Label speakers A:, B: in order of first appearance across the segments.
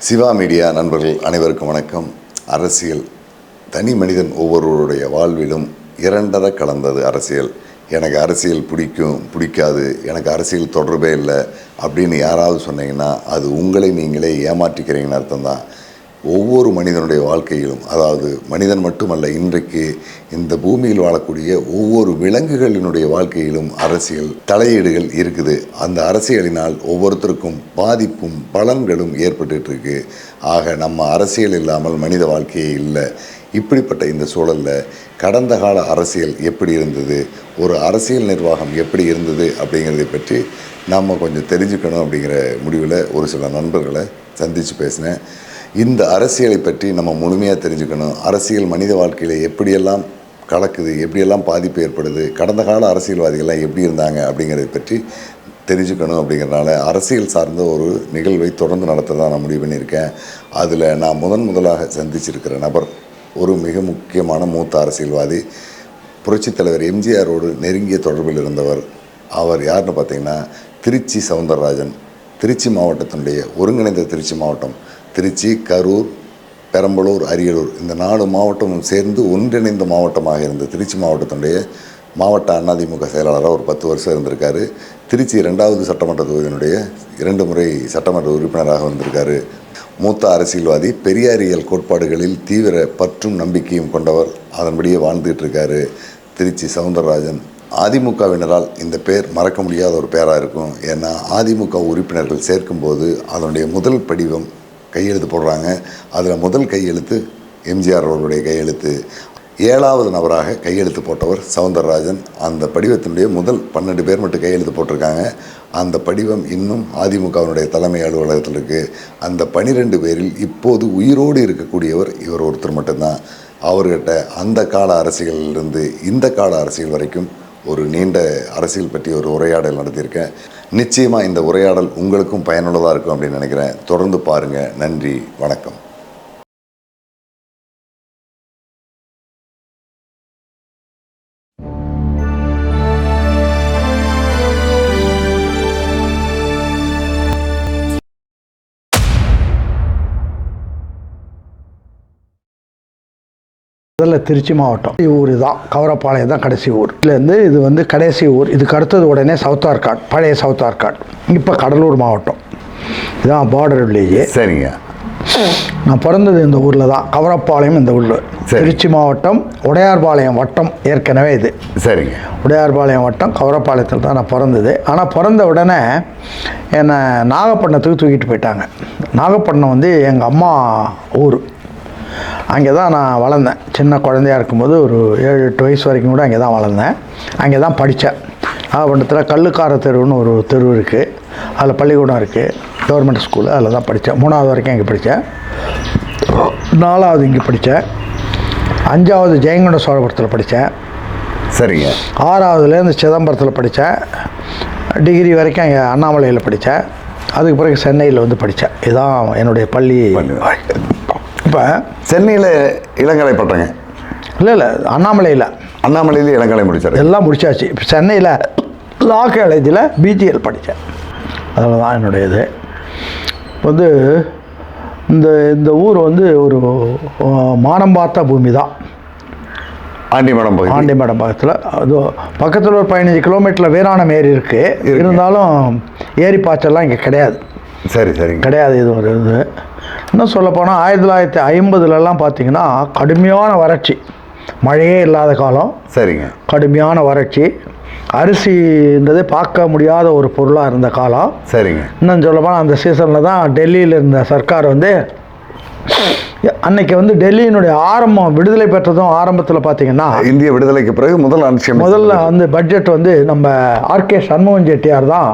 A: Siva media நண்பர்கள் அனைவருக்கும் வணக்கம். அரசியல். தனி மனிதன் ஒவ்வொருவருடைய வாழ்விலும் இரண்டர கலந்தது அரசியல். எனக்கு அரசியல் பிடிக்கும் பிடிக்காது எனக்கு அரசியல் தொடர்பே இல்லை அப்படின்னு யாராவது சொன்னீங்கன்னா அது உங்களை நீங்களே ஏமாற்றிக்கிறீங்கன்னு அர்த்தம் தான் ஒவ்வொரு மனிதனுடைய வாழ்க்கையிலும் அதாவது மனிதன் மட்டுமல்ல இன்றைக்கு இந்த பூமியில் வாழக்கூடிய ஒவ்வொரு விலங்குகளினுடைய வாழ்க்கையிலும் அரசியல் தலையீடுகள் இருக்குது. அந்த அரசியலினால் ஒவ்வொருத்தருக்கும் பாதிப்பும் பலன்களும் ஏற்பட்டுட்டு இருக்கு ஆக நம்ம அரசியல் இல்லாமல் மனித வாழ்க்கையே இல்லை. இப்படிப்பட்ட இந்த சூழலில் கடந்த கால அரசியல் எப்படி இருந்தது? ஒரு அரசியல் நிர்வாகம் எப்படி இருந்தது? அப்படிங்கிறதை பற்றி நம்ம கொஞ்சம் தெரிஞ்சுக்கணும் அப்படிங்கிற முடிவில் ஒரு சில நண்பர்களை சந்தித்து பேசினேன். இந்த அரசியலை பற்றி நம்ம முழுமையாக தெரிஞ்சுக்கணும். அரசியல் மனித வாழ்க்கையில் எப்படியெல்லாம் கலக்குது எப்படியெல்லாம் பாதிப்பு ஏற்படுது கடந்த கால அரசியல்வாதிகள்லாம் எப்படி இருந்தாங்க அப்படிங்கிறத பற்றி தெரிஞ்சுக்கணும் அப்படிங்கிறனால அரசியல் சார்ந்த ஒரு நிகழ்வை தொடர்ந்து நடத்த தான் நான் முடிவு பண்ணியிருக்கேன். அதில் நான் முதன் முதலாக சந்திச்சிருக்கிற நபர் ஒரு மிக முக்கியமான மூத்த அரசியல்வாதி. புரட்சித் தலைவர் எம்ஜிஆரோடு நெருங்கிய தொடர்பில் இருந்தவர். அவர் யாருன்னு பார்த்தீங்கன்னா திருச்சி சவுந்தரராஜன். திருச்சி மாவட்டத்தினுடைய ஒருங்கிணைந்த திருச்சி மாவட்டம். திருச்சி கரூர் பெரம்பலூர் அரியலூர் இந்த நாலு மாவட்டமும் சேர்ந்து ஒன்றிணைந்த மாவட்டமாக இருந்த திருச்சி மாவட்டத்தினுடைய மாவட்ட அதிமுக செயலாளராக ஒரு பத்து வருஷம் இருந்திருக்காரு. திருச்சி ரெண்டாவது சட்டமன்ற தொகுதியினுடைய இரண்டு முறை சட்டமன்ற உறுப்பினராக வந்திருக்காரு. மூத்த அரசியல்வாதி பெரியாரியல் கோட்பாடுகளில் தீவிர பற்றும் நம்பிக்கையும் கொண்டவர். அதன்படியே வாழ்ந்துகிட்டு இருக்காரு திருச்சி சவுந்தரராஜன். அதிமுகவினரால் இந்த பேர் மறக்க முடியாத ஒரு பேராக இருக்கும். ஏன்னா அதிமுக உறுப்பினர்கள் சேர்க்கும்போது அதனுடைய முதல் படிவம் கையெழுத்து போடுறாங்க. அதில் முதல் கையெழுத்து எம்ஜிஆர் அவர்களுடைய கையெழுத்து. ஏழாவது நபராக கையெழுத்து போட்டவர் சவுந்தரராஜன். அந்த படிவத்தினுடைய முதல் பன்னெண்டு பேர் மட்டும் கையெழுத்து போட்டிருக்காங்க. அந்த படிவம் இன்னும் அதிமுகவினுடைய தலைமை அலுவலகத்தில் இருக்குது அந்த பனிரெண்டு பேரில் இப்போது உயிரோடு இருக்கக்கூடியவர் இவர் ஒருத்தர் மட்டும்தான். அவர்கிட்ட அந்த கால அரசியலிருந்து இந்த கால அரசியல் வரைக்கும் ஒரு நீண்ட அரசியல் பற்றி ஒரு உரையாடல் நடத்தியிருக்கேன். நிச்சயமாக இந்த உரையாடல் உங்களுக்கும் பயனுள்ளதாக இருக்கும் அப்படின்னு நினைக்கிறேன். தொடர்ந்து பாருங்கள் நன்றி. வணக்கம்.
B: முதல்ல திருச்சி மாவட்டம். ஊர் தான் கவரப்பாளையம் தான் கடைசி ஊர். இதுலேருந்து இது வந்து கடைசி ஊர். இதுக்கு அடுத்தது உடனே சவுத் ஆர்காட் பழைய சவுத் ஆர்காட் இப்போ கடலூர் மாவட்டம். இதுதான் பார்டர் வில்லேஜ்
A: சரிங்க.
B: நான் பிறந்தது இந்த ஊரில் தான். கவரப்பாளையம் இந்த ஊரில். திருச்சி மாவட்டம் உடையார்பாளையம் வட்டம் ஏற்கனவே இது.
A: சரிங்க.
B: உடையார்பாளையம் வட்டம் கவரப்பாளையத்தில் தான் நான் பிறந்தது. ஆனால் பிறந்த உடனே என்னை நாகப்பட்டினத்துக்கு தூக்கிட்டு போயிட்டாங்க. நாகப்பட்டினம் வந்து எங்கள் அம்மா ஊர். அங்கே தான் நான் வளர்ந்தேன். சின்ன குழந்தையா இருக்கும்போது ஒரு ஏழு எட்டு வயசு வரைக்கும் கூட அங்கே தான் வளர்ந்தேன். அங்கே தான் படித்தேன். நாகப்பட்டினத்தில் கல்லுக்கார தெருவுன்னு ஒரு தெரு இருக்குது அதில் பள்ளிக்கூடம் இருக்குது கவர்மெண்ட் ஸ்கூலு அதில் தான் படித்தேன். மூணாவது வரைக்கும் இங்கே படித்தேன். நாலாவது இங்கே படித்தேன். அஞ்சாவது ஜெயங்கொண்ட சோழபுரத்தில் படித்தேன்.
A: சரிங்க.
B: ஆறாவதுலேருந்து சிதம்பரத்தில் படித்தேன். டிகிரி வரைக்கும் இங்கே அண்ணாமலையில் படித்தேன். அதுக்கு பிறகு சென்னையில் வந்து படித்தேன். இதுதான் என்னுடைய பள்ளி. இப்போ
A: சென்னையில் இளங்கலை பட்டங்க.
B: இல்லை இல்லை அண்ணாமலையில்.
A: அண்ணாமலையில் இளங்கலை முடிச்சார்.
B: எல்லாம் முடிச்சாச்சு. இப்போ சென்னையில் லா காலேஜில் பிஜிஎல் படித்தேன் அதில் தான் என்னுடைய இது. வந்து இந்த இந்த ஊர் வந்து ஒரு மானம் பார்த்த பூமி தான்
A: ஆண்டிமடம்
B: ஆண்டிமடம் பக்கத்தில். அது பக்கத்தில் ஒரு பதினஞ்சு கிலோமீட்டரில் வீராணம் ஏரி இருக்குது
A: இருக்கு.
B: இருந்தாலும் ஏரி பாய்ச்சல்லாம் இங்கே கிடையாது.
A: சரி சரிங்க.
B: கிடையாது இது ஒரு இது. இன்னும் சொல்லப்போனால் ஆயிரத்தி தொள்ளாயிரத்தி ஐம்பதுலலாம் பார்த்தீங்கன்னா கடுமையான வறட்சி. மழையே இல்லாத காலம்.
A: சரிங்க.
B: கடுமையான வறட்சி. அரிசின்றது பார்க்க முடியாத ஒரு பொருளாக இருந்த காலம்.
A: சரிங்க.
B: இன்னும் சொல்லப்போனால் அந்த சீசனில் தான் டெல்லியில் இருந்த சர்க்கார் வந்து அன்னைக்கு வந்து டெல்லியினுடைய ஆரம்பம் விடுதலை பெற்றதும் ஆரம்பத்தில் பார்த்தீங்கன்னா
A: இந்திய விடுதலைக்கு பிறகு முதல்
B: முதல்ல வந்து பட்ஜெட் வந்து நம்ம ஆர்கே சண்முகம் செட்டியார் தான்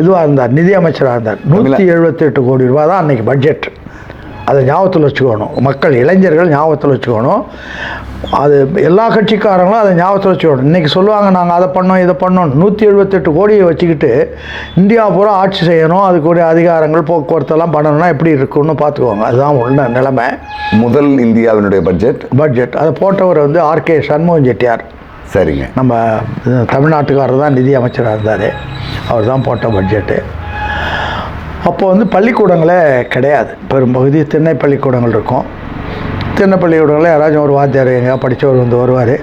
B: இதுவாக இருந்தார் நிதி அமைச்சராக இருந்தார் நூற்றி எழுபத்தெட்டு கோடி ரூபா தான் அன்னைக்கு பட்ஜெட். அதை ஞாபகத்தில் வச்சுக்கணும். மக்கள் இளைஞர்கள் ஞாபகத்தில் வச்சுக்கணும். அது எல்லா கட்சிக்காரங்களும் அதை ஞாபகத்தில் வச்சுக்கணும். இன்றைக்கி சொல்லுவாங்க நாங்கள் அதை பண்ணோம் இதை பண்ணோம். நூற்றி எழுபத்தெட்டு கோடியை வச்சுக்கிட்டு இந்தியா பூரா ஆட்சி செய்யணும் அதுக்குரிய அதிகாரங்கள் போக்குவரத்தெல்லாம் பண்ணணும்னா எப்படி இருக்குன்னு பார்த்துக்கோங்க. அதுதான் உள்ள நிலைமை.
A: முதல் இந்தியாவினுடைய பட்ஜெட்.
B: பட்ஜெட். அதை போட்டவர் வந்து ஆர்கே சண்முகம் செட்டியார்.
A: சரிங்க.
B: நம்ம தமிழ்நாட்டுக்காரர் தான் நிதி அமைச்சராக இருந்தார். அவர் தான் போட்ட பட்ஜெட்டு அப்போ வந்து பள்ளிக்கூடங்களே கிடையாது. பெரும்பகுதி திண்ணை பள்ளிக்கூடங்கள் இருக்கும். திண்ணை பள்ளிக்கூடங்களில் யாராச்சும் ஒரு வாத்தியார் எங்கேயா படித்தவர் வந்து வருவார்.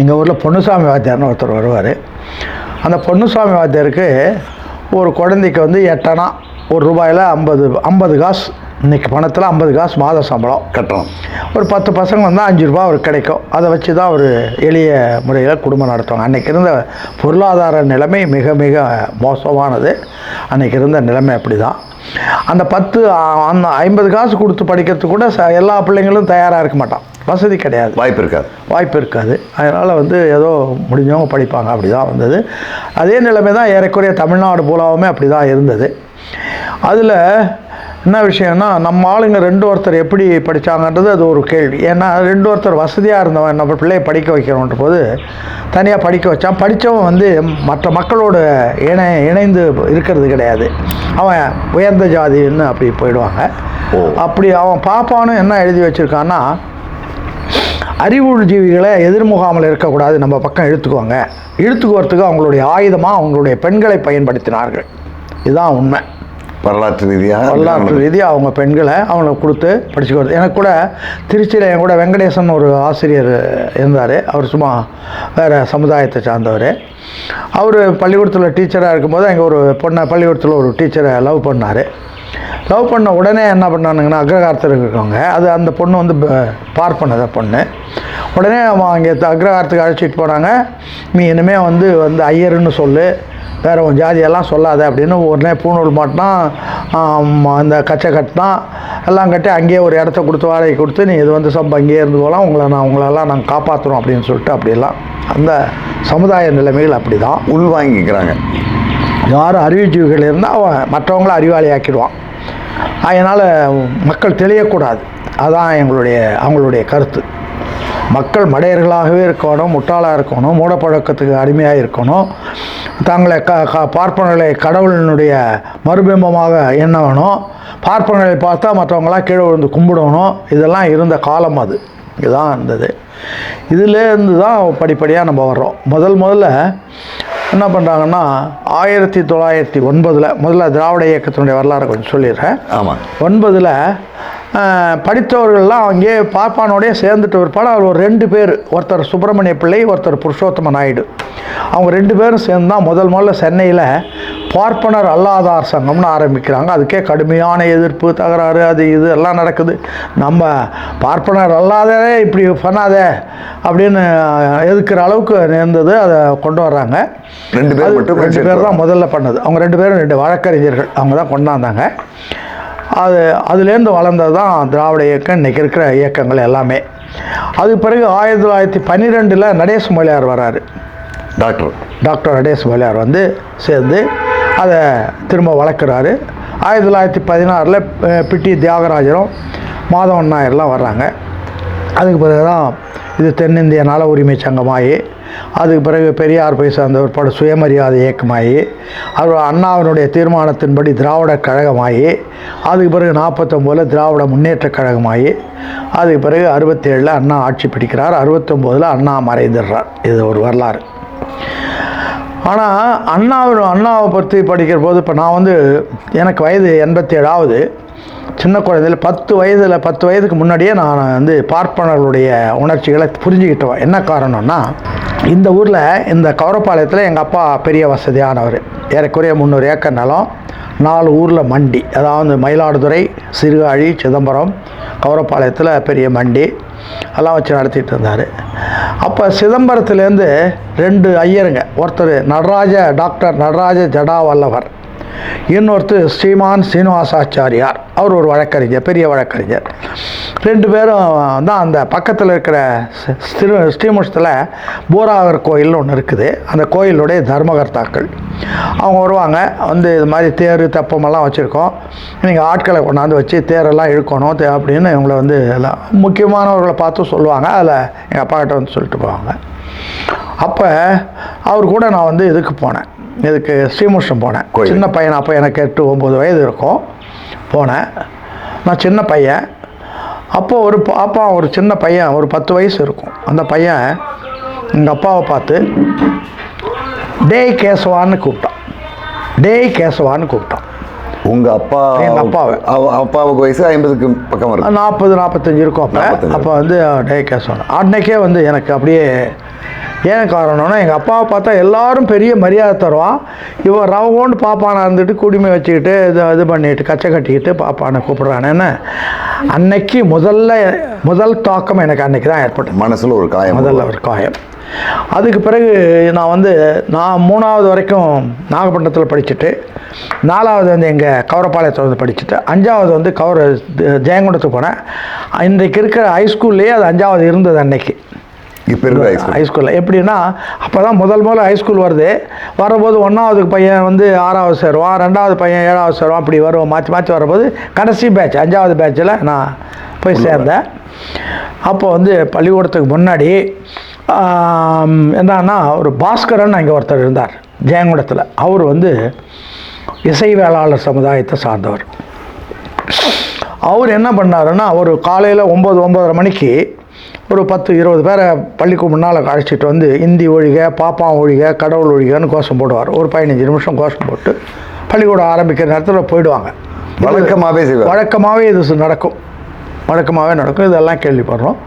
B: எங்கள் ஊரில் பொன்னுசாமி வாத்தியார்னு ஒருத்தர் வருவார். அந்த பொன்னுசாமி வாத்தியாருக்கு ஒரு குழந்தைக்கு வந்து எட்டனா ஒரு ரூபாயில் ஐம்பது ஐம்பது காசு இன்னைக்கு பணத்தில் ஐம்பது காசு மாத சம்பளம்
A: கட்டணம்.
B: ஒரு பத்து பசங்க வந்தால் அஞ்சு ரூபா அவருக்கு கிடைக்கும். அதை வச்சு தான் அவர் எளிய முறையில் குடும்பம் நடத்துவாங்க. அன்றைக்கி இருந்த பொருளாதார நிலைமை மிக மிக மோசமானது. அன்றைக்கி இருந்த நிலைமை அப்படி தான் அந்த பத்து அந்த ஐம்பது காசு கொடுத்து படிக்கிறதுக்கு கூட ச- எல்லா பிள்ளைங்களும் தயாராக இருக்க மாட்டான். வசதி கிடையாது.
A: வாய்ப்பு இருக்காது.
B: வாய்ப்பு இருக்காது. அதனால் வந்து ஏதோ முடிஞ்சவங்க படிப்பாங்க. அப்படி தான் வந்தது. அதே நிலைமை தான் ஏறக்குறைய தமிழ்நாடு பூலாவுமே அப்படி தான் இருந்தது. அதில் என்ன விஷயம்னா நம்ம ஆளுங்க ரெண்டு ஒருத்தர் எப்படி படித்தாங்கன்றது அது ஒரு கேள்வி. ஏன்னா ரெண்டு ஒருத்தர் வசதியாக இருந்தவன் நம்ம பிள்ளையை படிக்க வைக்கிறோன்ற போது தனியாக படிக்க வச்சான். படித்தவன் வந்து மற்ற மக்களோட இணை இணைந்து இருக்கிறது கிடையாது. அவன் உயர்ந்த ஜாதின்னு அப்படி போயிடுவாங்க.
A: ஓ.
B: அப்படி அவன் பாப்பானும் என்ன எழுதி வச்சுருக்கான்னா அறிவுள் ஜீவிகளை எதிர்முகாமல் இருக்கக்கூடாது நம்ம பக்கம் இழுத்துக்குவாங்க இழுத்துக்குவறதுக்கு அவங்களுடைய ஆயுதமாக அவங்களுடைய பெண்களை பயன்படுத்தினார்கள். இதுதான் உண்மை.
A: வரலாற்று ரீதியாக
B: வரலாற்று ரீதியாக அவங்க பெண்களை அவங்களுக்கு கொடுத்து படிச்சுக்கிறது. எனக்கு கூட திருச்சியில் என் கூட வெங்கடேசன் ஒரு ஆசிரியர் இருந்தார். அவர் சும்மா வேறு சமுதாயத்தை சார்ந்தவர். அவர் பள்ளிக்கூடத்தில் டீச்சராக இருக்கும்போது அங்கே ஒரு பொண்ணை பள்ளிக்கூடத்தில் ஒரு டீச்சரை லவ் பண்ணார். லவ் பண்ண உடனே என்ன பண்ணானுங்கன்னா அக்ரகாரத்தில் இருக்கவங்க அது அந்த பொண்ணு வந்து ப- பார்ப்பனத பொண்ணு. உடனே அவன் அங்கே அக்ரகாரத்துக்கு அழைச்சிட்டு போனாங்க. நீ இனிமேல் வந்து வந்து ஐயருன்னு சொல்லு. வேற உன் ஜாதியெல்லாம் சொல்லாத அப்படின்னு உடனே பூணூல் மாட்டினான் ஆம், அந்த கச்சை கட்டினான். எல்லாம் கட்டி அங்கேயே ஒரு இடத்த கொடுத்து வாடகை கொடுத்து நீ இது வந்து சம்ப அங்கேயே இருந்து போகலாம் உங்களை நான் உங்களெல்லாம் நாங்கள் காப்பாற்றுறோம் அப்படின்னு சொல்லிட்டு அப்படியெல்லாம். அந்த சமுதாய நிலைமைகள் அப்படி தான்
A: உள்வாங்கிக்கிறாங்க
B: யாரும் அறிவுஜீவிகள் இருந்தால் அவன் மற்றவங்கள அறிவாளி ஆக்கிடுவான் அதனால் மக்கள் தெளியக்கூடாது. அதான் எங்களுடைய அவங்களுடைய கருத்து. மக்கள் மடையர்களாகவே இருக்கணும் முட்டாளாக இருக்கணும் மூடப்பழக்கத்துக்கு அடிமையாக இருக்கணும். தங்களை க க பார்ப்பனர்களை கடவுளினுடைய மறுபிம்பமாக எண்ண வேணும் பார்ப்பனர்களை பார்த்தா மற்றவங்களாம் கீழே விழுந்து கும்பிடணும். இதெல்லாம் இருந்த காலம் அது. இதுதான் இருந்தது. இதுலேருந்து தான் படிப்படியாக நம்ம வர்றோம். முதல் முதல்ல என்ன பண்ணுறாங்கன்னா ஆயிரத்தி தொள்ளாயிரத்தி ஒன்பதில் முதல்ல திராவிட இயக்கத்தினுடைய வரலாறு கொஞ்சம் சொல்லிடுறேன்.
A: ஆமாம்
B: ஒன்பதில் படித்தவர்கள்லாம் அங்கேயே பார்ப்பானோடய சேர்ந்துட்டு பிற்பாடு அவர் ஒரு ரெண்டு பேர் ஒருத்தர் சுப்பிரமணிய பிள்ளை ஒருத்தர் புருஷோத்தம நாயுடு. அவங்க ரெண்டு பேரும் சேர்ந்து தான் முதல் முதல்ல சென்னையில் பார்ப்பனர் அல்லாதார் சங்கம்னு ஆரம்பிக்கிறாங்க. அதுக்கே கடுமையான எதிர்ப்பு தகராறு அது இது எல்லாம் நடக்குது. நம்ம பார்ப்பனர் அல்லாதே இப்படி பண்ணாதே அப்படின்னு எதுக்குற அளவுக்கு நேர்ந்தது அதை கொண்டு வர்றாங்க.
A: ரெண்டு பேர் மட்டும்
B: ரெண்டு பேர் தான் முதல்ல பண்ணது. அவங்க ரெண்டு பேரும் ரெண்டு வழக்கறிஞர்கள். அவங்க தான் கொண்டாந்தாங்க. அது அதுலேருந்து வளர்ந்தது தான் திராவிட இயக்கம் இன்றைக்கி இருக்கிற இயக்கங்கள் எல்லாமே. அது பிறகு ஆயிரத்தி தொள்ளாயிரத்தி பன்னிரெண்டில் நடேச மொழியார் வராரு.
A: டாக்டர்.
B: டாக்டர் நடேச மொழியார் வந்து சேர்ந்து அதை திரும்ப வளர்க்குறாரு. ஆயிரத்தி தொள்ளாயிரத்தி பதினாறில் பிட்டி தியாகராஜரும் மாதவன் நாயர்லாம் வர்றாங்க. அதுக்கு பிறகு தான் இது தென்னிந்திய நல உரிமை சங்கமாகி அதுக்கு பிறகு பெரியார் போய் சேர்ந்த ஒரு சுயமரியாதை இயக்கமாகி அவர் அண்ணாவினுடைய தீர்மானத்தின்படி திராவிட கழகமாகி அதுக்கு பிறகு நாற்பத்தொம்போதில் திராவிட முன்னேற்றக் கழகமாகி அதுக்கு பிறகு அறுபத்தேழில் அண்ணா ஆட்சி பிடிக்கிறார் அறுபத்தொம்போதில் அண்ணா மறைந்துடுறார். இது ஒரு வரலாறு. ஆனால் அண்ணாவின் அண்ணாவை பற்றி படிக்கிற போது இப்போ நான் வந்து எனக்கு வயது எண்பத்தேழாவது. சின்ன குழந்தையில் பத்து வயதில் பத்து வயதுக்கு முன்னாடியே நான் வந்து பார்ப்பனர்களுடைய உணர்ச்சிகளை புரிஞ்சுக்கிட்டவன். என்ன காரணம்னா இந்த ஊரில் இந்த கௌரப்பாளையத்தில் எங்கள் அப்பா பெரிய வசதியானவர். ஏறக்குறைய முந்நூறு ஏக்கர் நிலம் நாலு ஊரில் மண்டி. அதாவது மயிலாடுதுறை சிறுகாழி சிதம்பரம் கௌரப்பாளையத்தில் பெரிய மண்டி எல்லாம் வச்சு நடத்திட்டு இருந்தார். அப்போ சிதம்பரத்துலேருந்து ரெண்டு ஐயருங்க. ஒருத்தர் நடராஜ டாக்டர் நடராஜ ஜடாவல்லவர். இன்னொருத்தர் ஸ்ரீமான் சீனிவாசாச்சாரியார். அவர் ஒரு வழக்கறிஞர் பெரிய வழக்கறிஞர். ரெண்டு பேரும் தான் அந்த பக்கத்தில் இருக்கிற ஸ்ரீ ஸ்ரீமுஷத்தில் பூராகர் கோயில்னு ஒன்று இருக்குது. அந்த கோயிலுடைய தர்மகர்த்தாக்கள். அவங்க வருவாங்க. வந்து இது மாதிரி தேர் தெப்பமெல்லாம் வச்சுருக்கோம். நீங்கள் ஆட்களை கொண்டாந்து வச்சு தேரெல்லாம் இழுக்கணும் தே அப்படின்னு இவங்களை வந்து எல்லாம் முக்கியமானவர்களை பார்த்து சொல்லுவாங்க. அதில் எங்கள் அப்பா கிட்ட வந்து சொல்லிட்டு போவாங்க. அப்போ அவர் கூட நான் வந்து இதுக்கு போனேன். இதுக்கு ஸ்ரீமுஷ்டம் போனேன். சின்ன பையன் அப்போ எனக்கு எட்டு ஒம்பது வயது இருக்கும். போனேன். நான் சின்ன பையன். அப்போது ஒரு பாப்பா ஒரு சின்ன பையன் ஒரு பத்து வயசு இருக்கும். அந்த பையன் எங்கள் அப்பாவை பார்த்து டேய் கேசவான்னு கூப்பிட்டான். டேய் கேசவான்னு கூப்பிட்டான்.
A: உங்க அப்பா
B: எங்க அப்பாவை.
A: அப்பாவுக்கு வயசு ஐம்பதுக்கு பக்கம்
B: நாற்பது நாற்பத்தஞ்சு இருக்கும் அப்போ.
A: 45.
B: அப்போ வந்து டே கேஸ் சொன்னேன் அன்னைக்கே வந்து எனக்கு அப்படியே ஏன் காரணம்னா எங்கள் அப்பாவை பார்த்தா எல்லாரும் பெரிய மரியாதை தருவான் இவன் ரவகோண்டு பாப்பானை இருந்துட்டு குடிமை வச்சுக்கிட்டு இது இது பண்ணிட்டு கச்சை கட்டிக்கிட்டு பாப்பானை கூப்பிடுறானேன்னு அன்னைக்கு முதல்ல முதல் தாக்கம் எனக்கு அன்னைக்கு தான் ஏற்பட்டது.
A: மனசுல ஒரு காயம்
B: முதல்ல ஒரு காயம். அதுக்கு பிறகு நான் வந்து நான் மூணாவது வரைக்கும் நாகப்பட்டினத்தில் படிச்சுட்டு நாலாவது வந்து எங்கள் கவரப்பாளையத்தில் வந்து படிச்சுட்டு அஞ்சாவது வந்து கவர ஜெயங்கொண்டத்துக்கு போனேன். இன்றைக்கு இருக்கிற ஹைஸ்கூல்லேயே அது அஞ்சாவது இருந்தது அன்னைக்கு.
A: இப்ப இருக்கிற school.
B: ஹைஸ்கூலில் எப்படின்னா அப்போ தான் முதல் முதல்ல ஹைஸ்கூல் வருது. வரும்போது ஒன்றாவது பையன் வந்து ஆறாவது சேருவான். ரெண்டாவது பையன் ஏழாவது சேருவான். அப்படி வருவோம். மாற்றி மாற்றி வரும்போது கடைசி பேட்ச் அஞ்சாவது பேட்சில் நான் போய் சேர்ந்தேன். அப்போ வந்து பள்ளிக்கூடத்துக்கு முன்னாடி என்னன்னா ஒரு பாஸ்கரன் அங்கே ஒருத்தர் இருந்தார். ஜெயங்குடத்தில் அவர் வந்து இசை வேளாளர் சமுதாயத்தை சார்ந்தவர். அவர் என்ன பண்ணாருன்னா ஒரு காலையில் ஒம்பது ஒம்பதரை மணிக்கு ஒரு பத்து இருபது பேரை பள்ளிக்கு முன்னால் அழைச்சிட்டு வந்து இந்தி ஒழிக பாப்பான் ஒழிக கடவுள் ஒழிகன்னு கோஷம் போடுவார். ஒரு பதினஞ்சு நிமிஷம் கோஷம் போட்டு பள்ளிக்கூடம் ஆரம்பிக்கிற நேரத்தில் போயிடுவாங்க.
A: வழக்கமாவே செய்வார்.
B: வழக்கமாகவே இது நடக்கும். வழக்கமாகவே நடக்கும். இதெல்லாம் கேள்விப்படுறோம்.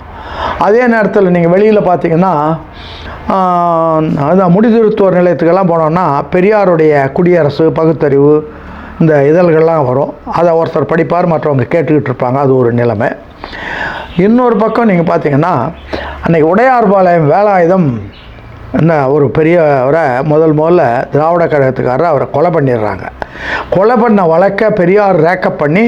B: அதே நேரத்தில் நீங்கள் வெளியில் பார்த்தீங்கன்னா அதான் முடிதிருத்துவர் நிலையத்துக்கெல்லாம் போனோம்னா பெரியாருடைய குடியரசு பகுத்தறிவு இந்த இதழ்கள்லாம் வரும். அதை ஒருத்தர் படிப்பார் மற்றவங்க கேட்டுக்கிட்டு இருப்பாங்க. அது ஒரு நிலைமை. இன்னொரு பக்கம் நீங்கள் பார்த்தீங்கன்னா அன்றைக்கி உடையார்பாளையம் வேலாயுதம் என்ன ஒரு பெரியவரை முதல் முதல்ல திராவிட கழகத்துக்காரர் அவரை கொலை பண்ணிடுறாங்க. கொலை பண்ண வழக்க பெரியார் ரேக்கப் பண்ணி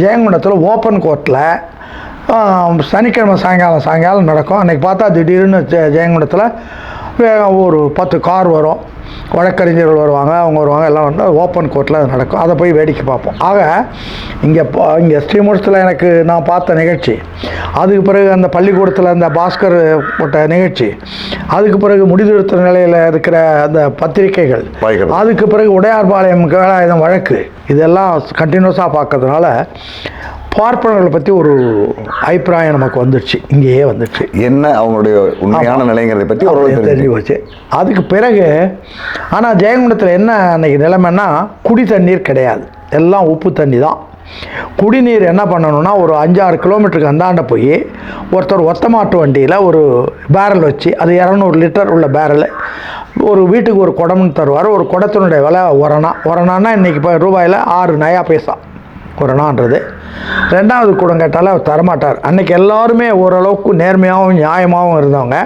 B: ஜெயங்குண்டத்தில் ஓப்பன் கோர்ட்டில் சனிக்கிழமை சாயங்காலம் சாயங்காலம் நடக்கும். அன்றைக்கி பார்த்தா திடீர்னு ஜெ ஒரு பத்து கார் வரும். வழக்கறிஞர்கள் வருவாங்க அவங்க வருவாங்க எல்லாம் வந்து ஓப்பன் கோர்ட்டில் அது நடக்கும். அதை போய் வேடிக்கை பார்ப்போம். ஆக இங்கே இங்கே ஸ்ரீமுகத்தில் எனக்கு நான் பார்த்த நிகழ்ச்சி அதுக்கு பிறகு அந்த பள்ளிக்கூடத்தில் அந்த பாஸ்கர் போட்ட நிகழ்ச்சி அதுக்கு பிறகு முடிதிருத்த நிலையில் இருக்கிற அந்த பத்திரிகைகள். அதுக்கு பிறகு உடையார்பாளையம் வேலாயுதம் வழக்கு இதெல்லாம் கண்டினியூஸாக பார்க்கறதுனால பார்ப்பனர்களை பற்றி ஒரு அபிப்பிராயம் நமக்கு வந்துடுச்சு. இங்கேயே வந்துடுச்சு.
A: என்ன அவங்களுடைய உண்மையான நிலைங்கிறதை பற்றி ஓரளவு
B: தெரிஞ்சு போச்சு அதுக்கு பிறகு ஆனால் ஜெயங்குண்டத்தில் என்ன அன்னைக்கு நிலைமைன்னா குடி தண்ணீர் கிடையாது. எல்லாம் உப்பு தண்ணி தான். குடிநீர் என்ன பண்ணணும்னா ஒரு அஞ்சாறு கிலோமீட்டருக்கு அந்தாண்ட போய் ஒருத்தர் ஒத்த மாட்டு வண்டியில் ஒரு பேரல் வச்சு அது இரநூறு லிட்டர் உள்ள பேரல் ஒரு வீட்டுக்கு ஒரு குடம்னு தருவார். ஒரு குடத்தினுடைய விலை ஒரணா ஒரணான்னா இன்றைக்கி இப்போ ரூபாயில் ஆறு நயா பைசா. கொரோனான்றது. ரெண்டாவது கூட கேட்டால் அவர் தரமாட்டார். அன்னைக்கு எல்லாருமே ஓரளவுக்கு நேர்மையாகவும் நியாயமாகவும் இருந்தவங்க.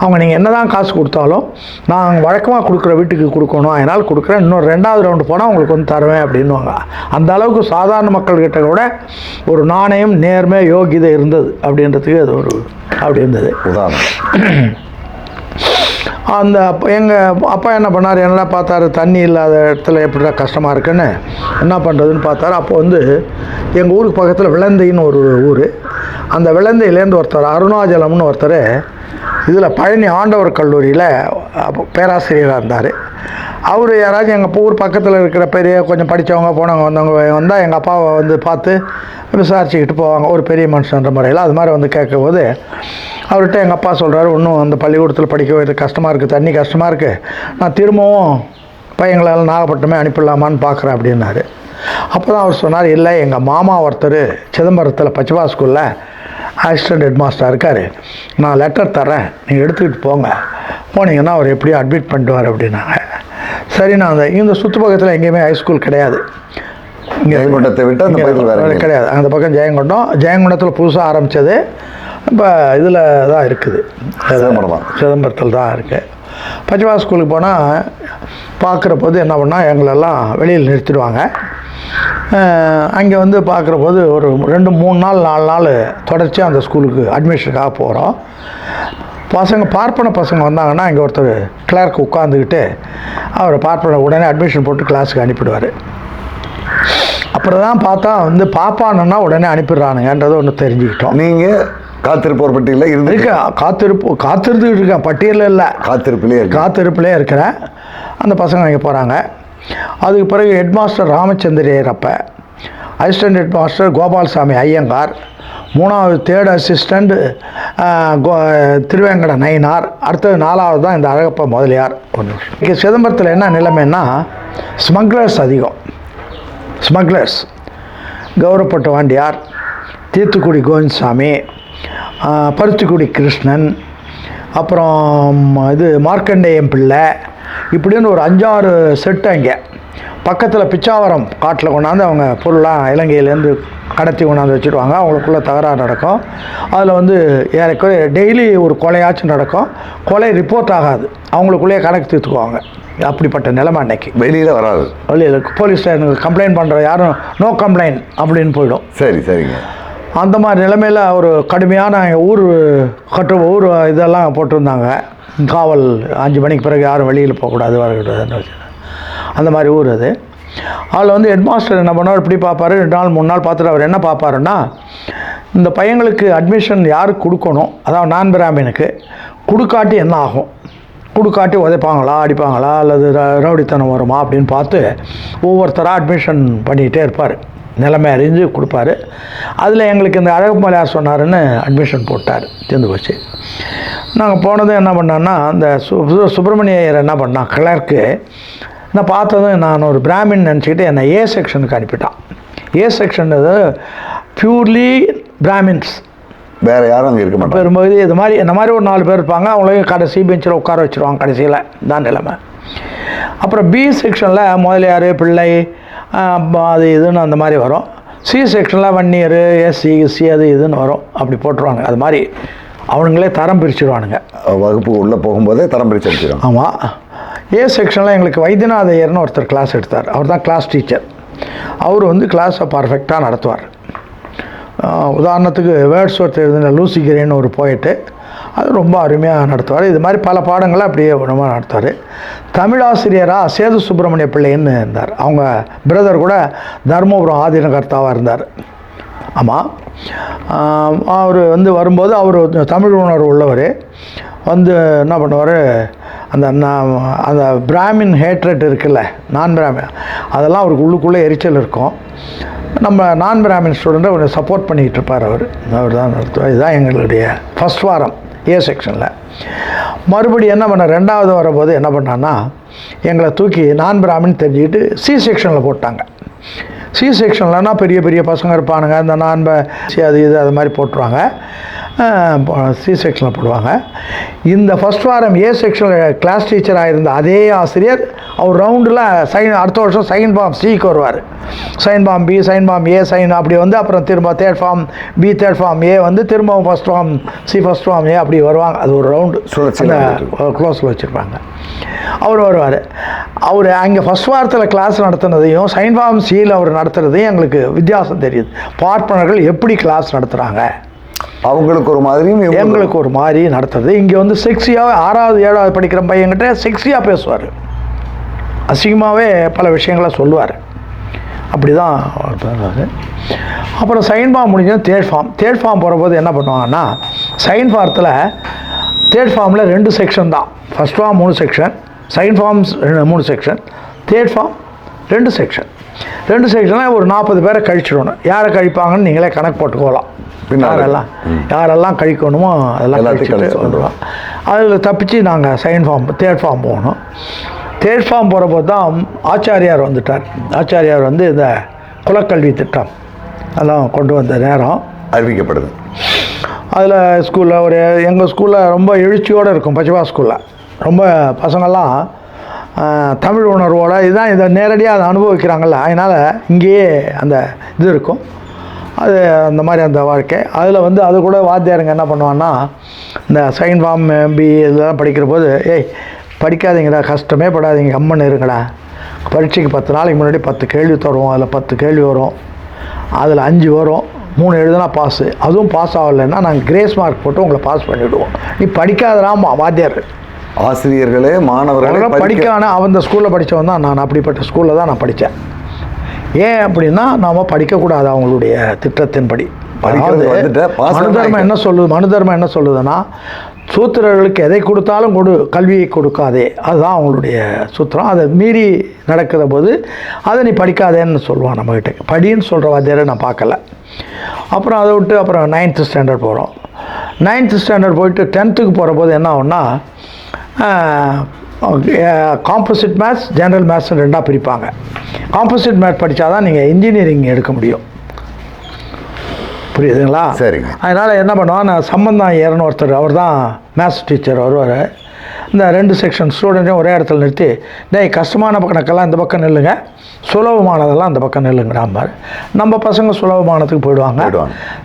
B: அவங்க நீங்கள் என்ன தான் காசு கொடுத்தாலும் நான் வழக்கமாக கொடுக்குற வீட்டுக்கு கொடுக்கணும். அதனால் கொடுக்குறேன். இன்னொரு ரெண்டாவது ரவுண்டு போனால் உங்களுக்கு வந்து தருவேன் அப்படின்னுவாங்க. அந்த அளவுக்கு சாதாரண மக்கள்கிட்ட கூட ஒரு நாணயம் நேர்மை யோகிதை இருந்தது அப்படின்றதுக்கு அது ஒரு அப்படி இருந்தது.
A: உதாரணம்.
B: அந்த எங்கள் அப்பா என்ன பண்ணார்? என்னடா பார்த்தாரு? தண்ணி இல்லாத இடத்துல எப்படிடா கஷ்டமாக இருக்குன்னு என்ன பண்ணுறதுன்னு பார்த்தாரு. அப்போ வந்து எங்கள் ஊருக்கு பக்கத்தில் விளந்தைன்னு ஒரு ஊர். அந்த விளந்தையிலேருந்து ஒருத்தர் அருணாச்சலம்னு ஒருத்தர் இதில் பழனி ஆண்டவர் கல்லூரியில் பேராசிரியராக இருந்தார். அவர் யாராச்சும் எங்கள் ஊர் பக்கத்தில் இருக்கிற பெரிய கொஞ்சம் படித்தவங்க போனவங்க வந்தவங்க வந்தால் எங்கள் அப்பாவை வந்து பார்த்து விசாரிச்சுக்கிட்டு போவாங்க. ஒரு பெரிய மனுஷன்ற முறையில். அது மாதிரி வந்து கேட்கும்போது அவர்கிட்ட எங்கள் அப்பா சொல்கிறாரு இன்னும் அந்த பள்ளிக்கூடத்தில் படிக்க வைக்க கஷ்டமாக இருக்குது தண்ணி கஷ்டமாக இருக்குது நான் திரும்பவும் பையங்களால் நாகப்பட்டினமே அனுப்பிடலாமான்னு பார்க்குறேன் அப்படின்னாரு. அப்போ தான் அவர் சொன்னார் இல்லை எங்கள் மாமா ஒருத்தர் சிதம்பரத்தில் பச்சவா ஸ்கூலில் அசிஸ்டன்ட் ஹெட்மாஸ்டராக இருக்கார். நான் லெட்டர் தரேன் நீங்கள் எடுத்துக்கிட்டு போங்க. போனீங்கன்னா அவர் எப்படியும் அட்மிட் பண்ணிடுவார் அப்படின்னாங்க. சரி நான் அந்த இந்த சுற்று பக்கத்தில் எங்கேயுமே ஹைஸ்கூல் கிடையாது.
A: ஜெயங்கொண்டத்தை விட்டு அந்த பக்கத்தில் வேற
B: கிடையாது. அந்த பக்கம் ஜெயங்கொண்டம். ஜெயங்கொண்டத்தில் புதுசாக ஆரம்பித்தது இப்போ இதில் தான் இருக்குது.
A: சிதம்பரமா?
B: சிதம்பரத்தில் தான் இருக்குது பச்சவா ஸ்கூலுக்கு போனால் பார்க்குற போது என்ன பண்ணால் எங்களெல்லாம் வெளியில் நிறுத்திடுவாங்க. அங்கே வந்து பார்க்குற போது ஒரு ரெண்டு மூணு நாள் நாலு நாள் தொடர்ச்சியாக அந்த ஸ்கூலுக்கு அட்மிஷனுக்காக போகிறோம் பசங்க பார்ப்பன பசங்க வந்தாங்கன்னா இங்கே ஒருத்தர் கிளார்க் உட்காந்துக்கிட்டு அவரை பார்ப்பன உடனே அட்மிஷன் போட்டு கிளாஸுக்கு அனுப்பிடுவார். அப்புறம் தான் பார்த்தா வந்து பாப்பானுன்னா உடனே அனுப்பிடுறானுங்கன்றதை ஒன்று தெரிஞ்சுக்கிட்டோம்.
A: நீங்க காத்திருப்போர் பட்டியலில் இருந்து
B: இருக்க காத்திருப்பு காத்திருந்துக்கிட்டு இருக்கேன். பட்டியலில் இல்லை.
A: காத்திருப்பிலே இருக்கு
B: காத்திருப்பிலே இருக்கிறேன். அந்த பசங்க இங்கே போகிறாங்க அதுக்கு பிறகு ஹெட் மாஸ்டர் ராமச்சந்திரையர் அப்போ assistant head master Gopalsamy Iyengar மூணாவது தேர்ட் அசிஸ்டண்ட் திருவேங்கட நயினார் அடுத்தது நாலாவது தான் இந்த அழகப்பா முதலியார். நிமிஷம் இங்கே சிதம்பரத்தில் என்ன நிலைமைன்னா ஸ்மக்லர்ஸ் அதிகம். ஸ்மக்லர்ஸ். கௌரவப்பட்ட வாண்டியார் தீத்துக்குடி கோவிந்தசாமி பருத்திக்குடி கிருஷ்ணன் அப்புறம் இது மார்க்கண்டேயம் பிள்ளை இப்படின்னு ஒரு அஞ்சாறு செட்டு அங்கே. பக்கத்தில் பிச்சாவரம் காட்டில் கொண்டாந்து அவங்க பொருளாக இலங்கையிலேருந்து கடத்தி கொண்டாந்து வச்சுருவாங்க. அவங்களுக்குள்ள தகராறு நடக்கும். அதில் வந்து ஏறக்குறைய டெய்லி ஒரு கொலையாச்சும் நடக்கும். கொலை ரிப்போர்ட் ஆகாது. அவங்களுக்குள்ளேயே கணக்கு தீர்த்துக்குவாங்க. அப்படிப்பட்ட நிலைமை அன்னைக்கு.
A: வெளியில் வராது.
B: வெளியில் போலீஸ் ஸ்டேஷனுக்கு கம்ப்ளைண்ட் பண்ணுற யாரும் நோ கம்ப்ளைண்ட் அப்படின்னு போயிடும்.
A: சரி சரிங்க.
B: அந்த மாதிரி நிலைமையில் ஒரு கடுமையான ஊர் கட்டு ஊர் இதெல்லாம் போட்டிருந்தாங்க. காவல் அஞ்சு மணிக்கு பிறகு யாரும் வெளியில் போகக்கூடாது வரக்கூடாதுன்னு வச்சு அந்த மாதிரி ஊர் அது. அதில் வந்து ஹெட்மாஸ்டர் என்ன பண்ணுவார்? இப்படி பார்ப்பார். ரெண்டு நாள் மூணு நாள் பார்த்துட்டு அவர் என்ன பார்ப்பாருன்னா இந்த பையங்களுக்கு அட்மிஷன் யாருக்கு கொடுக்கணும்? அதாவது நான் பிராமினுக்கு. கொடுக்காட்டி என்ன ஆகும்? கொடுக்காட்டி உதைப்பாங்களா அடிப்பாங்களா? அல்லது ர- ரவுடித்தனம் வருமா? அப்படின்னு பார்த்து ஒவ்வொருத்தராக அட்மிஷன் பண்ணிகிட்டே இருப்பார். நிலைமை அறிஞ்சு கொடுப்பாரு. அதில் எங்களுக்கு இந்த அழகு யார் சொன்னாருன்னு அட்மிஷன் போட்டார். தீர்ந்து போச்சு. நாங்கள் போனதும் என்ன பண்ணோன்னா அந்த சு சு- சுப்பிரமணிய ஐயர் என்ன பண்ணான் கிளர்க்கு நான் பார்த்ததும் நான் ஒரு பிராமின் நினச்சிக்கிட்டு என்னை ஏ செக்ஷனுக்கு அனுப்பிட்டான். ஏ செக்ஷன் பியூர்லி பிராமின்ஸ்
A: வேற யாரும் அங்கே இருக்க மாட்டாங்க.
B: பெரும்பகுதி இது மாதிரி இந்த மாதிரி ஒரு நாலு பேர் இருப்பாங்க. அவங்களையும் கடைசி பெஞ்சில் உட்கார வச்சுருவாங்க கடைசியில். தான் நிலைமை. அப்புறம் பி செக்ஷனில் முதலியார் பிள்ளை அது இதுன்னு அந்த மாதிரி வரும். சி செக்ஷனில் வன்னியர் எஸ்சி எஸ்சி அது இதுன்னு வரும். அப்படி போட்டுருவாங்க. அது மாதிரி அவனுங்களே தரம் பிரிச்சுருவானுங்க.
A: வகுப்பு உள்ளே போகும்போதே தரம் பிரிச்சு அடிச்சிடும்
B: ஆமாம் ஏ செக்ஷனில் எங்களுக்கு வைத்தியநாத ஐயர்னு ஒருத்தர் கிளாஸ் எடுத்தார். அவர் தான் கிளாஸ் டீச்சர் அவர் வந்து கிளாஸை பர்ஃபெக்டாக நடத்துவார். உதாரணத்துக்கு வேர்ட்ஸ் ஒருத்தர் எழுதின லூசிகிரேன்னு ஒரு போயிட்டு அது ரொம்ப அருமையாக நடத்துவார். இது மாதிரி பல பாடங்களை அப்படியே ரொம்ப நடத்துவார். தமிழாசிரியராக சேது சுப்பிரமணிய பிள்ளைன்னு இருந்தார். அவங்க பிரதர் கூட தர்மபுரம் ஆதீனகர்த்தாவாக இருந்தார். ஆமாம் அவர் வந்து வரும்போது அவர் தமிழ் உணர்வு உள்ளவர். வந்து என்ன பண்ணுவார்? அந்த நான் அந்த பிராமின் ஹேட்ரட் இருக்குல்ல நான் பிராமின் அதெல்லாம் அவருக்கு உள்ளுக்குள்ளே எரிச்சல் இருக்கும். நம்ம நான் பிராமின் ஸ்டூடெண்ட்டை அவர் சப்போர்ட் பண்ணிக்கிட்டு இருப்பார் அவர். அவர் தான் நடத்துவார். இதுதான் எங்களுடைய ஃபஸ்ட் வாரம் ஏ செக்ஷனில் மறுபடியும் என்ன பண்ண ரெண்டாவது வரும்போது என்ன பண்ணான்னா எங்களை தூக்கி நான் பிராமின் தெரிஞ்சுக்கிட்டு சி செக்ஷனில் போட்டாங்க. சி செக்ஷன்லனா பெரிய பெரிய பசங்க இருப்பானுங்க இந்த நான் அது இது அது மாதிரி போட்டுருவாங்க. சி செக்ஷனில் போடுவாங்க. இந்த ஃபஸ்ட் வாரம் ஏ செக்ஷனில் கிளாஸ் டீச்சராக இருந்த அதே ஆசிரியர் அவர் ரவுண்டில் சைன் அடுத்த வருஷம் சைன் பாம் சிக்கு வருவார். சைன் பாம் பி சைன் பாம் ஏ சைன் அப்படி வந்து அப்புறம் திரும்ப third form B third form A வந்து திரும்ப first form C first form A அப்படி வருவாங்க. அது ஒரு ரவுண்டு க்ளோஸில் வச்சுருப்பாங்க. அவர் வருவார். அவர் அங்கே ஃபஸ்ட் வாரத்தில் கிளாஸ் நடத்துனதையும் சைன் ஃபார்ம் சியில் அவர் நடத்துனதையும் எங்களுக்கு வித்தியாசம் தெரியுது. பார்ப்பனர்கள் எப்படி கிளாஸ் நடத்துகிறாங்க
A: அவங்களுக்கு ஒரு மாதிரியும்
B: எங்களுக்கு ஒரு மாதிரி நடத்துறது இங்கே வந்து செக்ஸியாக ஆறாவது ஏழாவது படிக்கிற பையன்கிட்ட செக்ஸியாக பேசுவார். அசிங்கமாகவே பல விஷயங்களை சொல்லுவார். அப்படி தான் அவர் அப்புறம் சைன் ஃபார்ம் முடிஞ்சது தேர்ட் ஃபார்ம் தேர்ட் ஃபார்ம் போகிறபோது என்ன பண்ணுவாங்கன்னா சைன் ஃபார்த்தில் தேர்ட் ஃபார்மில் ரெண்டு செக்ஷன் தான். ஃபஸ்ட் ஃபார்ம் மூணு செக்ஷன் சைன் ஃபார்ம்ஸ் ரெண்டு மூணு செக்ஷன் தேர்ட் ஃபார்ம் ரெண்டு செக்ஷன் ரெண்டு செக்ஷனில் ஒரு நாற்பது பேரை கழிச்சிடணும். யாரை கழிப்பாங்கன்னு நீங்களே கணக்கு போட்டுக்கோலாம். யாரெல்லாம் யாரெல்லாம் கழிக்கணுமோ அதெல்லாம் கழிச்சுட்டு
A: கழிச்சு
B: வந்துடுவோம். அதில் தப்பிச்சு நாங்கள் சைன் ஃபார்ம் தேர்ட் ஃபார்ம் போகணும். தேர்ட் ஃபார்ம் போகிறப்போ தான் ஆச்சாரியார் வந்துட்டார். ஆச்சாரியார் வந்து இந்த குலக்கல்வி திட்டம் அதெல்லாம் கொண்டு வந்த நேரம்.
A: அறிவிக்கப்படுது.
B: அதில் ஸ்கூலில் ஒரு எங்கள் ஸ்கூலில் ரொம்ப எழுச்சியோடு இருக்கும் பச்சவா ஸ்கூலில் ரொம்ப பசங்கள்லாம் தமிழ் உணர்வோடு இதுதான் இதை நேரடியாக அதை அனுபவிக்கிறாங்கல்ல. அதனால் இங்கேயே அந்த இது இருக்கும். அது அந்த மாதிரி அந்த வாழ்க்கை. அதில் வந்து அது கூட வாத்தியாருங்க என்ன பண்ணுவான்னா இந்த சைன் ஃபார்ம் எம்பி இதெல்லாம் படிக்கிற போது ஏய் படிக்காதீங்கடா கஷ்டமே படாதீங்க கம்மன் இருங்கடா. பரீட்சைக்கு பத்து நாளைக்கு முன்னாடி பத்து கேள்வி தருவோம். அதில் பத்து கேள்வி வரும். அதில் அஞ்சு வரும். மூணு எழுதுனா பாஸு அதுவும் பாஸ் ஆகலைன்னா நாங்கள் கிரேஸ் மார்க் போட்டு உங்களை பாஸ் பண்ணிவிடுவோம் நீ படிக்காதராமா வாத்தியார்.
A: ஆசிரியர்களே மாணவர்களே படிக்க
B: படிக்கான அந்த ஸ்கூலில் படித்தவன் தான் நான். அப்படிப்பட்ட ஸ்கூலில் தான் நான் படித்தேன் ஏன் அப்படின்னா நாம் படிக்கக்கூடாது அவங்களுடைய திட்டத்தின்படி. மனு தர்மம் என்ன சொல்லுது மனு தர்மம் என்ன சொல்லுதுன்னா சூத்திரர்களுக்கு எதை கொடுத்தாலும் கொடு கல்வியை கொடுக்காதே. அதுதான் அவங்களுடைய சூத்திரம். அதை மீறி நடக்கிற போது அதை நீ படிக்காதேன்னு சொல்லுவான் நம்மகிட்ட. படின்னு சொல்கிற வாத்தியாரை நான் பார்க்கல. அப்புறம் அதை விட்டு அப்புறம் நைன்த்து ஸ்டாண்டர்ட் போகிறோம் நைன்த்து ஸ்டாண்டர்ட் போயிட்டு டென்த்துக்கு போகிற போது என்ன ஆகும்னா ஆஹ், காம்போசிட் மேத்ஸ் ஜெனரல் மேத்ஸ் ரெண்டாக பிரிப்பாங்க. காம்போசிட் மேத்ஸ் படித்தா தான் நீங்கள் இன்ஜினியரிங் எடுக்க முடியும். புரியுதுங்களா?
A: சரிங்க.
B: அதனால் என்ன பண்ணுவான் நான் சம்பந்தம் ஏறன்னு ஒருத்தர் அவர் தான் மேத்ஸ் டீச்சர் வருவார். இந்த ரெண்டு செக்ஷன் ஸ்டூடெண்ட்டையும் ஒரே இடத்துல நிறுத்தி டேய் கஷ்டமான கணக்கெல்லாம் இந்த பக்கம் நில்லுங்க. சுலபமானதெல்லாம் இந்த பக்கம் நில்லுங்கிறாம்பார் நம்ம பசங்க சுலபமானதுக்கு போயிடுவாங்க.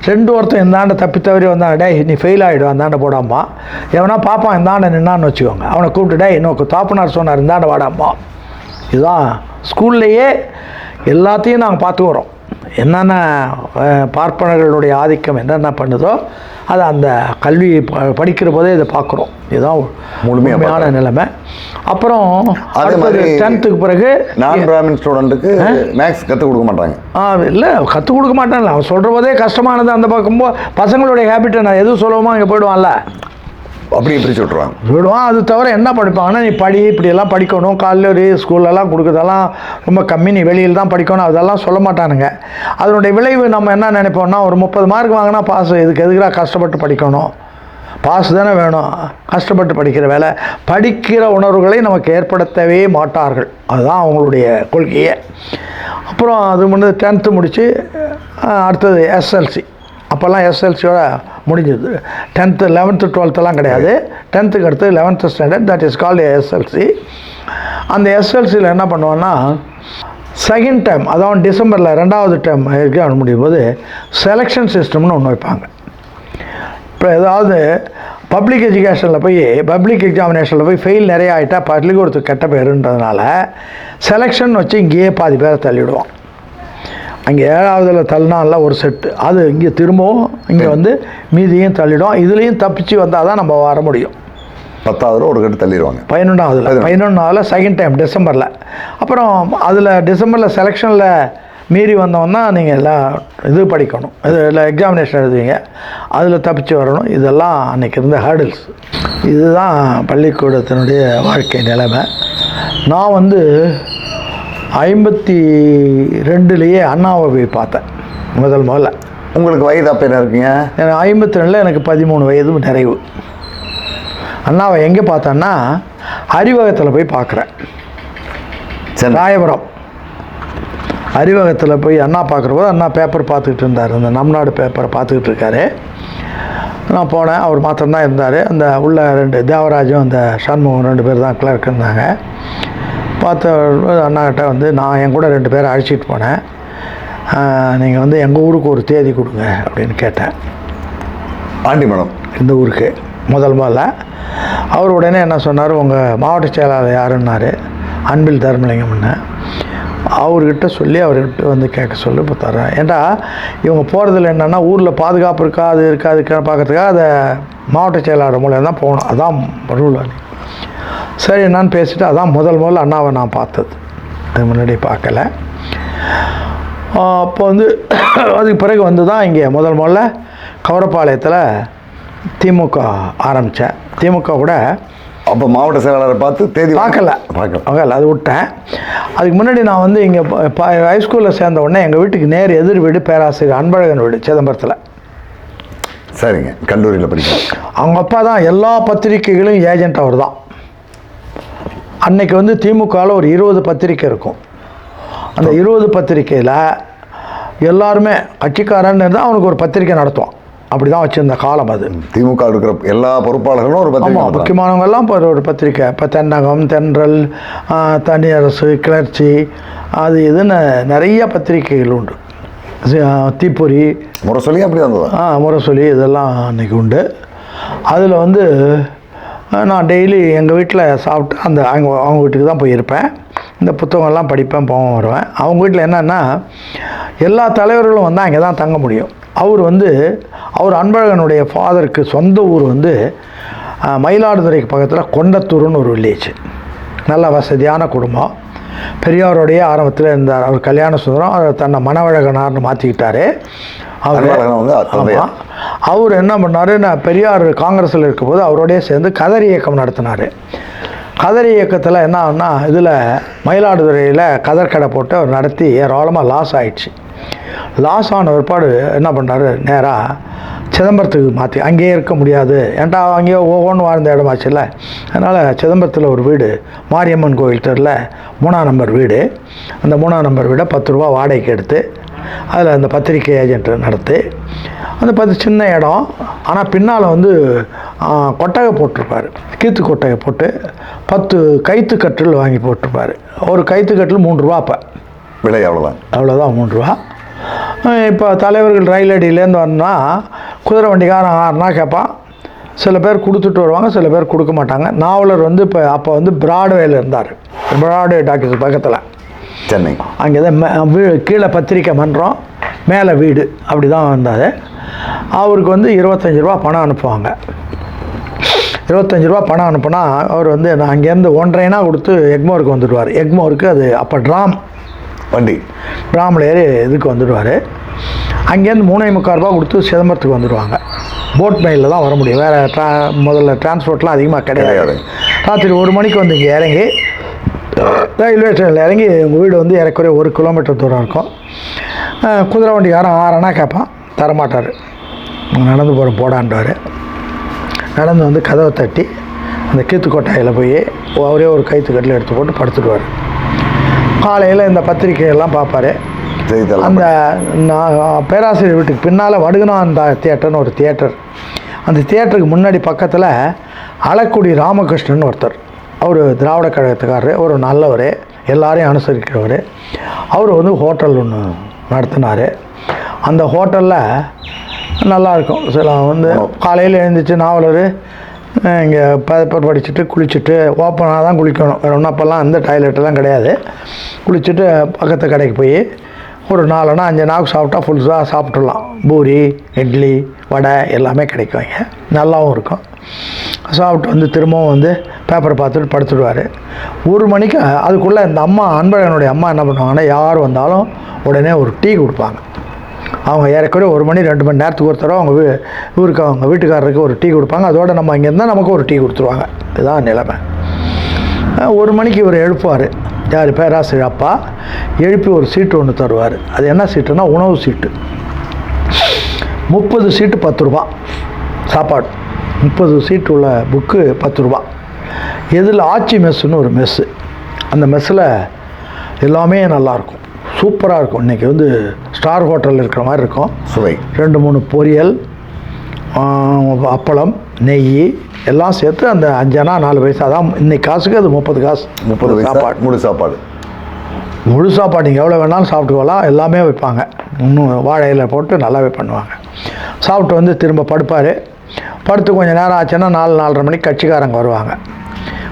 B: ரெண்டு ஒருத்தன் இந்தாண்ட தப்பி தவறி வந்தாங்க டேய் நீ ஃபெயில் ஆகிடும் அந்தாண்ட போடாமா எவனா பார்ப்பான் இந்தாண்ட நின்னான்னு வச்சுக்கோங்க. அவனை கூப்பிட்டு டேய் இன்னொரு தாப்புனார் சொன்னார் இந்தாண்ட வாடாம்மா. இதுதான் ஸ்கூல்லையே எல்லாத்தையும் நாங்கள் பார்த்து வரோம் என்னென்ன பார்ப்பனர்களுடைய ஆதிக்கம் என்னென்ன பண்ணுதோ அதை அந்த கல்வி ப- படிக்கிற போதே இதை பார்க்குறோம். இதுதான்
A: முழுமையா
B: உண்மையான நிலைமை. அப்புறம்
A: அதே மாதிரி
B: டென்த்துக்கு பிறகு
A: நான் பிராமின் ஸ்டூடெண்ட்டுக்கு மேக்ஸ் கற்றுக் கொடுக்க மாட்டாங்க.
B: ஆ இல்லை கற்றுக் கொடுக்க மாட்டேன்ல. அவன் சொல்கிற போதே கஷ்டமானது அந்த பக்கம் போ பசங்களுடைய ஹேபிட்டை நான் எது சொல்லுவோமோ அங்கே போயிடுவான்ல.
A: அப்படி இப்படி சொல்கிறாங்க
B: விடுவான். அது தவிர என்ன படிப்பாங்கன்னா நீ படி இப்படியெல்லாம் படிக்கணும். கல்லூரி ஸ்கூல்லலாம் கொடுக்குறதெல்லாம் ரொம்ப கம்மி. நீ வெளியில் தான் படிக்கணும். அதெல்லாம் சொல்ல மாட்டானுங்க. அதனுடைய விளைவு நம்ம என்ன நினைப்போம்னா ஒரு முப்பது மார்க் வாங்கினா பாஸ் இதுக்கு எதுக்குறா கஷ்டப்பட்டு படிக்கணும்? பாஸ் தானே வேணும். கஷ்டப்பட்டு படிக்கிற வேலை. படிக்கிற உணர்வுகளை நமக்கு ஏற்படுத்தவே மாட்டார்கள். அதுதான் அவங்களுடைய கொள்கையே. அப்புறம் அது முன்னே டென்த்து முடித்து அடுத்தது எஸ்எல்சி அப்போல்லாம் எஸ்எல்சியோட முடிஞ்சது. டென்த்து லெவன்த்து டுவெல்த்தெல்லாம் கிடையாது. டென்த்துக்கு அடுத்து eleventh standard that is called SLC அந்த எஸ்எல்சியில் என்ன பண்ணுவோன்னா செகண்ட் டைம் அதாவது டிசம்பரில் ரெண்டாவது டைம் எக்ஸாம் முடியும் போது செலெக்ஷன் சிஸ்டம்னு ஒன்று வைப்பாங்க. இப்போ ஏதாவது பப்ளிக் எஜுகேஷனில் போய் பப்ளிக் எக்ஸாமினேஷனில் போய் ஃபெயில் நிறைய ஆகிட்டா பள்ளிக்கூடத்துக்கு கெட்ட பேருன்றதுனால செலெக்ஷன் வச்சு இங்கேயே பாதி பேரை தள்ளிவிடுவோம் அங்கே ஏழாவதுல தள்ளினால ஒரு செட்டு அது இங்கே திரும்பவும் இங்கே வந்து மீதியும் தள்ளிடும். இதுலேயும் தப்பிச்சு வந்தால் தான் நம்ம வர முடியும்.
A: பத்தாவது ஒரு கட்டு தள்ளிடுவாங்க.
B: பதினொன்றாவதுல
A: பதினொன்று.
B: பதினொன்றாவில் செகண்ட் டைம் டிசம்பரில் அப்புறம் அதில் டிசம்பரில் செலெக்ஷனில் மீறி வந்தோம்னா நீங்கள் எல்லாம் இது படிக்கணும். இது இல்லை எக்ஸாமினேஷன் எழுதுவீங்க. அதில் தப்பிச்சு வரணும். இதெல்லாம் அன்றைக்கி இருந்த ஹேர்டில்ஸ் இதுதான் பள்ளிக்கூடத்தினுடைய வாழ்க்கை நிலைமை. நான் வந்து ஐம்பத்தி ரெண்டுலேயே அண்ணாவை போய் பார்த்தேன் முதல் முதல்ல.
A: உங்களுக்கு வயது அப்போ என்ன இருக்குங்க?
B: எனக்கு ஐம்பத்தி ரெண்டில் எனக்கு பதிமூணு வயது நிறைவு. அண்ணாவை எங்கே பார்த்தேன்னா அறிவகத்தில் போய் பார்க்குறேன்.
A: சரி.
B: ராயபுரம். அறிவகத்தில் போய் அண்ணா பார்க்குறபோது அண்ணா பேப்பர் பார்த்துக்கிட்டு இருந்தார். அந்த நம் நாடு பேப்பரை பார்த்துக்கிட்டு இருக்காரு. நான் போனேன். அவர் மாத்திரம்தான் இருந்தார். அந்த உள்ள ரெண்டு தேவராஜும் அந்த சண்முகம் ரெண்டு பேர் தான் கிளர்க் இருந்தாங்க. பார்த்த அண்ணாக்கிட்ட வந்து நான் என் கூட ரெண்டு பேரை அழைச்சிட்டு போனேன். நீங்கள் வந்து எங்கள் ஊருக்கு ஒரு தேதி கொடுங்க அப்படின்னு கேட்டேன்.
A: Aunty madam.
B: இந்த ஊருக்கு. முதல் முதல்ல. அவர் உடனே என்ன சொன்னார் உங்கள் மாவட்ட செயலாளர் யாருன்னாரு? அன்பில் தர்மலிங்கம்னு அவர்கிட்ட சொல்லி அவர்கிட்ட வந்து கேட்க சொல்லி இப்போ தர்றேன் ஏன்டா இவங்க போகிறதுல என்னென்னா ஊரில் பாதுகாப்பு இருக்கா அது இருக்கா அது இருக்கா பார்க்கறதுக்காக அதை மாவட்ட செயலாளர் மூலியம் தான் போகணும். அதான் ரூல் அது. சரி என்னன்னு பேசிட்டு அதான் முதல் முதல்ல அண்ணாவை நான் பார்த்தது. அது முன்னாடி பார்க்கல. அப்போ வந்து அதுக்கு பிறகு வந்து தான் இங்கே முதல் முதல்ல கவரப்பாளையத்தில் திமுக ஆரம்பித்தேன் திமுக கூட
A: அப்போ மாவட்ட செயலாளரை பார்த்து தேதி
B: பார்க்கல.
A: பார்க்கல.
B: பார்க்கல அது விட்டேன். அதுக்கு முன்னாடி நான் வந்து இங்கே ஹைஸ்கூலில் சேர்ந்த உடனே எங்கள் வீட்டுக்கு நேர் எதிர் வீடு பேராசிரியர் அன்பழகன் வீடு சிதம்பரத்தில்.
A: சரிங்க கல்லூரியில் படிக்கிறேன்.
B: அவங்க அப்பா தான் எல்லா பத்திரிக்கைகளும் ஏஜென்ட் அவர் தான் அன்னைக்கு வந்து திமுகவில் ஒரு இருபது பத்திரிக்கை இருக்கும். அந்த இருபது பத்திரிக்கையில் எல்லாருமே கட்சிக்காரன் இருந்தால் அவனுக்கு ஒரு பத்திரிக்கை நடத்துவான். அப்படி தான் வச்சுருந்த காலம் அது.
A: திமுக இருக்கிற எல்லா பொறுப்பாளர்களும் ஒரு பத்திரிகை
B: ஆமாம். முக்கியமானவங்கெல்லாம் இப்போ ஒரு பத்திரிக்கை. இப்போ தென்னகம் தென்றல் தனியரசு கிளர்ச்சி அது இதுன்னு நிறைய பத்திரிக்கைகள் உண்டு. தீப்பொறி
A: முரசொலி அப்படி வந்ததா?
B: ஆ முரசொலி இதெல்லாம் அன்றைக்கி உண்டு. அதில் வந்து நான் டெய்லி எங்கள் வீட்டில் சாப்பிட்டு அந்த அவங்க அவங்க வீட்டுக்கு தான் போயிருப்பேன். இந்த புத்தகம்லாம் படிப்பேன் போவேன் வருவேன். அவங்க வீட்டில் என்னென்னா எல்லா தலைவர்களும் வந்து அங்கே தான் தங்க முடியும். அவர் வந்து அவர் அன்பழகனுடைய ஃபாதருக்கு சொந்த ஊர் வந்து மயிலாடுதுறைக்கு பக்கத்தில் கொண்டத்தூர்னு ஒரு வில்லேஜ் நல்ல வசதியான குடும்பம். பெரியாருடைய ஆரம்பத்தில் இருந்தார். அவர் கல்யாண சுந்தரம் அவர் தன்னை மணவழகனார்னு மாற்றிக்கிட்டாரு அவர்? ஆமாம் அவர் என்ன பண்ணார்? நான் பெரியார் காங்கிரஸில் இருக்கும்போது அவரோடய சேர்ந்து கதர் இயக்கம் நடத்தினார். கதர் இயக்கத்தில் என்ன ஆகுனா இதில் மயிலாடுதுறையில் கதர் கடை போட்டு அவர் நடத்தி ஏராளமாக லாஸ் ஆயிடுச்சு. லாஸ் ஆன பிற்பாடு என்ன பண்ணுறாரு நேராக சிதம்பரத்துக்கு மாற்றி அங்கேயே இருக்க முடியாது. ஏன்டா அங்கேயோ ஒவ்வொன்று வாழ்ந்த இடமாச்சுல்ல அதனால் சிதம்பரத்தில் ஒரு வீடு மாரியம்மன் கோயில் தெருவில் மூணாம் நம்பர் வீடு. அந்த மூணாம் நம்பர் வீடை பத்து ரூபா வாடகைக்கு எடுத்து அதில் அந்த பத்திரிக்கை ஏஜென்ட் நடத்தி. அந்த பத்து சின்ன இடம். ஆனால் பின்னால் வந்து கொட்டகை போட்டிருப்பார். கீத்து கொட்டகை போட்டு பத்து கைத்து கட்டில் வாங்கி போட்டிருப்பார். ஒரு கைத்து கட்டில் மூணு ரூபா அப்போ.
A: விலை அவ்வளோதான்
B: அவ்வளோதான் மூணு ரூபா. இப்போ தலைவர்கள் ரயில் அடியிலேருந்து வந்தால் குதிரை வண்டிக்காரன் ஆறுனா கேட்பான். சில பேர் கொடுத்துட்டு வருவாங்க சில பேர் கொடுக்க மாட்டாங்க. நாவலர் வந்து இப்போ அப்போ வந்து பிராட்வேல இருந்தார். பிராட்வே டாக்கீஸ் பக்கத்தில்.
A: சென்னை.
B: அங்கே தான் கீழே பத்திரிக்கை மன்றம் மேலே வீடு அப்படி தான் வந்தார். அவருக்கு வந்து இருபத்தஞ்சி ரூபா பணம் அனுப்புவாங்க. இருபத்தஞ்சி ரூபா பணம் அனுப்புனா அவர் வந்து நான் அங்கேருந்து ஒன்றரைனா கொடுத்து எக்மோருக்கு வந்துடுவார். எக்மோருக்கு அது அப்போ ட்ராம்.
A: வண்டி.
B: ட்ராமில் ஏறி இதுக்கு வந்துடுவார். அங்கேருந்து மூணே முக்கால் ரூபா கொடுத்து சிதம்பரத்துக்கு வந்துடுவாங்க. போட் மெயிலில் தான் வர முடியும். வேறு ட்ரா முதல்ல டிரான்ஸ்போர்ட்லாம் அதிகமாக கிடையாது. ராத்திரி ஒரு மணிக்கு வந்து இங்கே இறங்கி ரயில்வே ஸ்டேஷனில் இறங்கி உங்கள் வீடு வந்து ஏறக்குறைய ஒரு கிலோமீட்டர் தூரம் இருக்கும். குதிரை வண்டிக்காரன் ஆறனா கேட்பான் தரமாட்டார். நடந்து போகிறோம் போடான்றார். நடந்து வந்து கதவை தட்டி அந்த கீத்து கொட்டாயில் போய் அவரே ஒரு கைத்து கட்டில் எடுத்து போட்டு படுத்துடுவார். காலையில் இந்த பத்திரிக்கையெல்லாம் பார்ப்பாரு அந்த பேராசிரியர் வீட்டுக்கு பின்னால் வடுகனாந்தா தியேட்டர்னு ஒரு தியேட்டர். அந்த தியேட்டருக்கு முன்னாடி பக்கத்தில் அலக்குடி ராமகிருஷ்ணன் ஒருத்தர். அவர் திராவிட கழகத்துக்காரர் ஒரு நல்லவர் எல்லாரையும் அனுசரிக்கிறவர். அவர் வந்து ஹோட்டல் ஒன்று நடத்தினார். அந்த ஹோட்டலில் நல்லாயிருக்கும் சில வந்து காலையில் எழுந்திரிச்சு நாவலர் இங்கே பேப்பர் படிச்சுட்டு குளிச்சுட்டு ஓப்பனாக தான் குளிக்கணும். வேறு ஒன்றும் அப்போல்லாம் அந்த டாய்லெட்டெல்லாம் கிடையாது. குளிச்சுட்டு பக்கத்து கடைக்கு போய் ஒரு நாலுனா அஞ்சு நாக்கு சாப்பிட்டா ஃபுல்ஸாக சாப்பிட்றலாம் பூரி இட்லி வடை எல்லாமே கிடைக்கும் இங்கே. நல்லாவும் இருக்கும். சாப்பிட்டு வந்து திரும்பவும் வந்து பேப்பரை பார்த்துட்டு படுத்துடுவார். ஒரு மணிக்கு அதுக்குள்ளே இந்த அம்மா அன்பழகனுடைய அம்மா என்ன பண்ணுவாங்கன்னா யார் வந்தாலும் உடனே ஒரு டீ கொடுப்பாங்க. அவங்க ஏறக்குறைய ஒரு மணி ரெண்டு மணி நேரத்துக்கு ஒரு தடவை அவங்க ஊருக்கு இவருக்கு அவங்க வீட்டுக்காரருக்கு ஒரு டீ கொடுப்பாங்க. அதோட நம்ம இங்கே இருந்தால் நமக்கு ஒரு டீ கொடுத்துருவாங்க. இதுதான் நிலைமை. ஒரு மணிக்கு இவர் எழுப்புவார். யார்? பேராசிரியர் அப்பா. எழுப்பி ஒரு சீட்டு ஒன்று தருவார். அது என்ன சீட்டுன்னா உணவு சீட்டு. முப்பது சீட்டு பத்து ரூபா. சாப்பாடு. முப்பது சீட்டு உள்ள புக்கு பத்து ரூபா. இதில் ஆச்சி மெஸ்ஸுன்னு ஒரு மெஸ்ஸு அந்த மெஸ்ஸில் எல்லாமே நல்லாயிருக்கும் சூப்பராக இருக்கும். இன்றைக்கி வந்து ஸ்டார் ஹோட்டலில் இருக்கிற மாதிரி இருக்கும்.
A: சுவை.
B: ரெண்டு மூணு பொரியல் அப்பளம் நெய் எல்லாம் சேர்த்து அந்த அஞ்சனா நாலு பைசா தான் இன்னைக்கு காசுக்கு அது முப்பது காசு.
A: முப்பது
B: சாப்பாடு.
A: முழு சாப்பாடு.
B: முழு சாப்பாடு. நீங்கள் எவ்வளோ வேணாலும் சாப்பிட்டுக்கலாம். எல்லாமே வைப்பாங்க. இன்னும் வாழை இலை போட்டு நல்லாவே பண்ணுவாங்க. சாப்பிட்டு வந்து திரும்ப படுப்பார். படுத்து கொஞ்சம் நேரம் ஆச்சுன்னா நாலு நாலரை மணிக்கு கட்சிக்காரங்க வருவாங்க.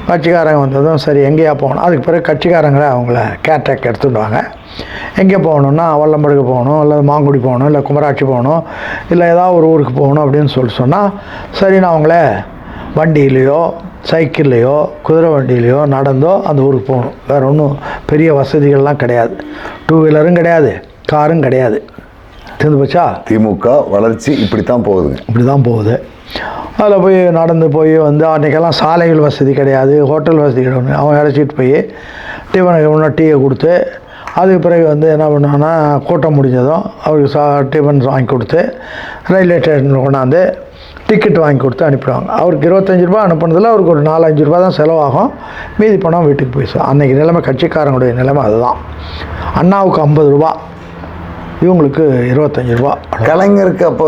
B: கட்சிக்காரங்க வந்ததும் சரி எங்கேயா போகணும். அதுக்கு பிறகு கட்சிக்காரங்களே அவங்கள கேட்ரேக் எடுத்துடுவாங்க எங்கே போகணுன்னா வல்லம்படுக்கு போகணும் இல்லை மாங்குடி போகணும் இல்லை குமராட்சி போகணும் இல்லை ஏதாவது ஒரு ஊருக்கு போகணும் அப்படின்னு சொல்லி சொன்னால் சரி நான் அவங்கள வண்டியிலையோ சைக்கிள்லையோ குதிரை வண்டியிலையோ நடந்தோ அந்த ஊருக்கு போகணும். வேறு ஒன்றும் பெரிய வசதிகள்லாம் கிடையாது. டூ வீலரும் கிடையாது காரும் கிடையாது. தெரிந்து போச்சா?
A: திமுக வளர்ச்சி இப்படித்தான் போகுதுங்க.
B: இப்படி தான் போகுது. அதில் போய் நடந்து போய் வந்து அன்றைக்கெல்லாம் சாலைகள் வசதி கிடையாது ஹோட்டல் வசதி கிடையாது. அவன் அழைச்சிட்டு போய் டிஃபனுக்கு முன்னே டீயை கொடுத்து அதுக்கு பிறகு வந்து என்ன பண்ணுவான்னா கூட்டம் முடிஞ்சதும் அவருக்கு சா டிஃபன் வாங்கி கொடுத்து ரயில்வே ஸ்டேஷனில் கொண்டாந்து டிக்கெட் வாங்கி கொடுத்து அனுப்பிடுவாங்க. அவருக்கு இருபத்தஞ்சி ரூபா அனுப்புனதில் அவருக்கு ஒரு நாலஞ்சு ரூபா தான் செலவாகும். மீதி பணம் வீட்டுக்கு போய் அன்றைக்கி நிலைமை கட்சிக்காரங்களுடைய நிலைமை அதுதான். அண்ணாவுக்கு ஐம்பது ரூபா இவங்களுக்கு இருபத்தஞ்சி ரூபா
A: கலைஞருக்கு அப்போ